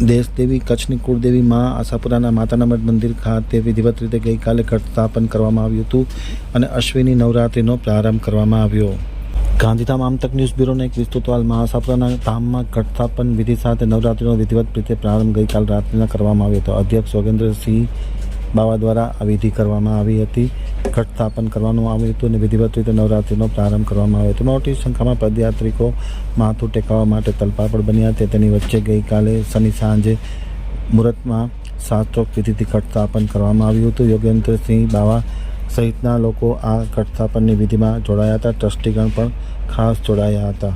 દેશદેવી કચ્છની કુળદેવી મા આશાપુરાના માતાના મઠ મંદિર ખાતે વિધિવત રીતે ગઈકાલે ઘટ સ્થાપન કરવામાં આવ્યું હતું અને અશ્વિની નવરાત્રિનો પ્રારંભ કરવામાં આવ્યો. ગાંધીધામ આમતક ન્યૂઝ બ્યુરોને એક વિસ્તૃત હાલમાં આશાપુરાના ધામમાં ઘટસ્થાપન વિધિ સાથે નવરાત્રિનો વિધિવત રીતે પ્રારંભ ગઈકાલ રાત્રિના કરવામાં આવ્યો હતો. અધ્યક્ષ યોગેન્દ્રસિંહ બાવા દ્વારા આ વિધિ કરવામાં આવી હતી. ઘટ સ્થાપન કરવાનું આવ્યું હતું અને વિધિવત રીતે નવરાત્રિનો પ્રારંભ કરવામાં આવ્યો હતો. મોટી સંખ્યામાં પદયાત્રિકો માથું ટેકાવવા માટે તલપાપડ બન્યા તે તેની વચ્ચે ગઈકાલે શનિ સાંજે મુહૂર્તમાં શાસ્ત્રોક્ત વિધિથી ઘટ સ્થાપન કરવામાં આવ્યું હતું. યોગેન્દ્રસિંહ બાવા સહિતના લોકો આ ઘટ સ્થાપનની વિધિમાં જોડાયા હતા. ટ્રસ્ટીગણ પણ ખાસ જોડાયા હતા.